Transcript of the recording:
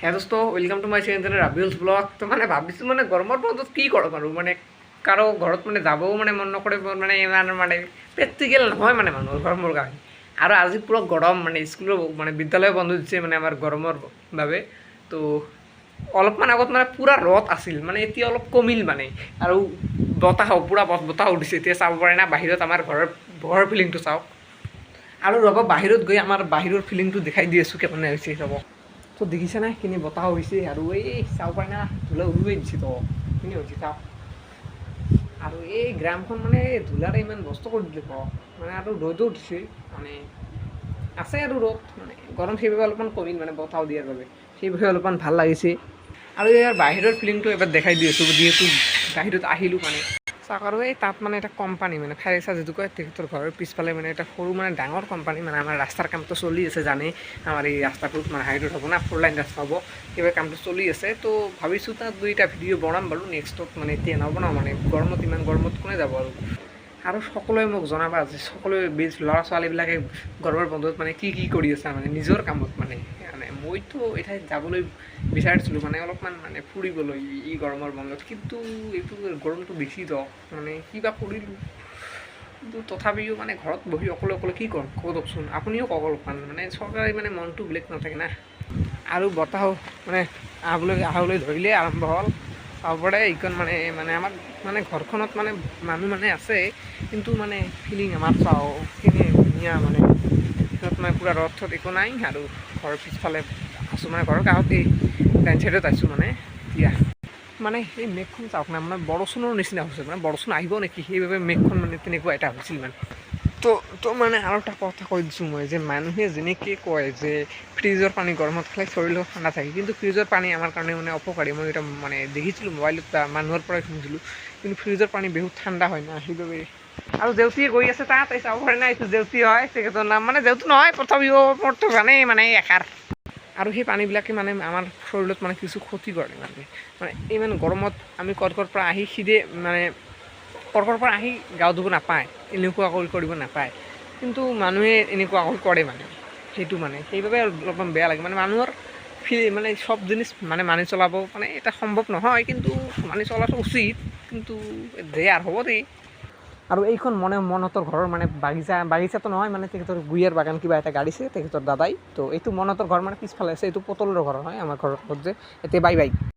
হ্যাঁ দোস্ত welcome to my channel Rabiul's blog তো মানে ভাবিছোঁ মানে গৰমৰ বন্ধত কি কৰক আৰু মানে কাৰো ঘৰত মানে যাবও মানে মন নকৰে মানে ইমান মানে প্ৰেক্টিকেল নহয় মানে মানুহৰ গৰমৰ কাৰণে। আৰু আজি পূৰা গৰম মানে স্কুলৰ মানে বিদ্যালয় বন্ধ দিছে মানে আমাৰ গৰমৰ বাবে। তো অলপমান আগত মানে পূৰা ৰ'দ আছিল মানে এতিয়া অলপ কমিল মানে। আৰু বতাহ, পূৰা বত- বতাহ উঠিছে, এতিয়া চাব পাৰে না, বাহিৰত আমাৰ ঘৰৰ ঘৰৰ ফিলিংটো চাওক। আৰু ৰ'ব, বাহিৰত গৈ আমাৰ বাহিৰৰ ফিলিংটো দেখাই দি আছোঁ কেনে হৈছে ৰ'ব। তো দেখিছে না কিনি বতাহ হৈছে আৰু এই চাব পাৰে না, ধূলা উৰুৱাই দিছে তো কিনি হৈছে চাওক আৰু এই গ্ৰামখন মানে ধূলাৰে ইমান নষ্ট কৰি দিলে মানে আৰু ৰ'দো উঠিছে মানে আছে আৰু ৰ'দ মানে গৰম সেইবাবে অলপমান কমিল মানে বতাহ দিয়াৰ বাবে, সেইবাবে অলপমান ভালো লাগিছে। আৰু ইয়াৰ বাহিৰৰ ফিলিংটো এবাৰ দেখাই দি আছোঁ যিহেতু বাহিৰত আহিলোঁ মানে। আৰু এই তাত মানে এটা কোম্পানী মানে ফেৰেচা যিটো কয় তেখেতৰ ঘৰৰ পিছফালে মানে এটা সৰু মানে ডাঙৰ কোম্পানী মানে আমাৰ ৰাস্তাৰ কামটো চলি আছে জানেই আমাৰ এই ৰাস্তাটোত মানে হাইৰোড হ'ব না ফ'ৰ লাইন ৰাস্তা হ'ব সেইবাবে কামটো চলি আছে। তো ভাবিছোঁ তাত দুইটা ভিডিঅ' বনাম বাৰু নেক্সটত মানে এতিয়া নবনাওঁ মানে গৰমত, ইমান গৰমত কোনে যাব আৰু। আৰু সকলোৱে মোক জনাবা যে সকলোৱে বেজ ল'ৰা ছোৱালীবিলাকে গৰমৰ বন্ধত মানে কি কি কৰি আছে মানে নিজৰ কামত মানে। মানে মইতো এঠাইত যাবলৈ বিচাৰিছিলোঁ মানে অলপমান মানে ফুৰিবলৈ ই- ই গৰমৰ বন্ধত। কিন্তু এইটো গৰমটো বেছি দ মানে কিবা কৰিলোঁ। কিন্তু তথাপিও মানে ঘৰত বহি অকলে অকলে কি কৰোঁ কওকচোন আপুনিও কওক অলপমান মানে চৰকাৰে মানে মনটো বেলেগ নাথাকে না। আৰু বতাহ মানে আহবলৈ আহলৈ ধৰিলে আৰম্ভ হ'ল। পাৰে এইখন মানে মানে আমাৰ মানে ঘৰখনত মানে মানুহ মানে আছে কিন্তু মানে ফিলিং আমাৰ চাওঁ সেইখিনি ধুনীয়া মানে। সিহঁত মানে পূৰা ৰথ থত একো নাই আৰু ঘৰৰ পিছফালে আছোঁ মানে ঘৰৰ কাষতেই ডাইন চাইডত আছোঁ মানে এতিয়া মানে সেই মেঘখন চাওক না মানে বৰষুণৰ নিচিনা হৈছে মানে বৰষুণ আহিব নেকি? সেইবাবে মেঘখন মানে তেনেকুৱা এটা হৈছিল মানে। তো তো মানে আৰু এটা কথা কৈ দিছোঁ মই যে, মানুহে যেনেকৈ কয় যে, ফ্ৰিজৰ পানী গৰমত খালে শৰীৰত ঠাণ্ডা থাকে, কিন্তু ফ্ৰিজৰ পানী আমাৰ কাৰণে মানে অপকাৰী। মই এটা মানে দেখিছিলোঁ মোবাইলত বা মানুহৰ পৰাই শুনিছিলোঁ, কিন্তু ফ্ৰিজৰ পানী বহুত ঠাণ্ডা হয় না, সেইবাবে। আৰু জেউতিয়ে গৈ আছে, তাত এই চাব পাৰে না এইটো জেউতি হয় তেখেতৰ নাম মানে জেউতি নহয় তথাপিও মোৰতো জানেই মানে এষাৰ। আৰু সেই পানীবিলাকে মানে আমাৰ শৰীৰত মানে কিছু ক্ষতি কৰে মানে। মানে ইমান গৰমত আমি কৰ্কৰ পৰা আহি সিধে মানে কৰ্কৰ পৰা আহি গা ধুব নাপায়, এনেকুৱা কৰি কৰিব নাপায়। কিন্তু মানুহে এনেকুৱা কৰি মানে সেইটো মানে। সেইবাবে অলপমান বেয়া লাগে। মানে মানুহৰ ফিল মানে সব জিনিস মানে মানি চলাব মানে এটা সম্ভৱ নহয়। কিন্তু মানি চলাটো উচিত। কিন্তু দে হ'ব দেই। আৰু এইখন মনে মনহঁতৰ ঘৰৰ মানে বাগিচা, বাগিচাটো নহয় মানে তেখেতৰ গুৰিয়াৰ বাগান কিবা এটা গাড়িছে, তেখেতৰ দাদাই। তো এইটো মনহঁতৰ ঘৰ মানে পিছফালে আছে, এইটো পটলৰ ঘৰ হয় আমাৰ ঘৰৰ লগত যে। এতিয়া বাই বাই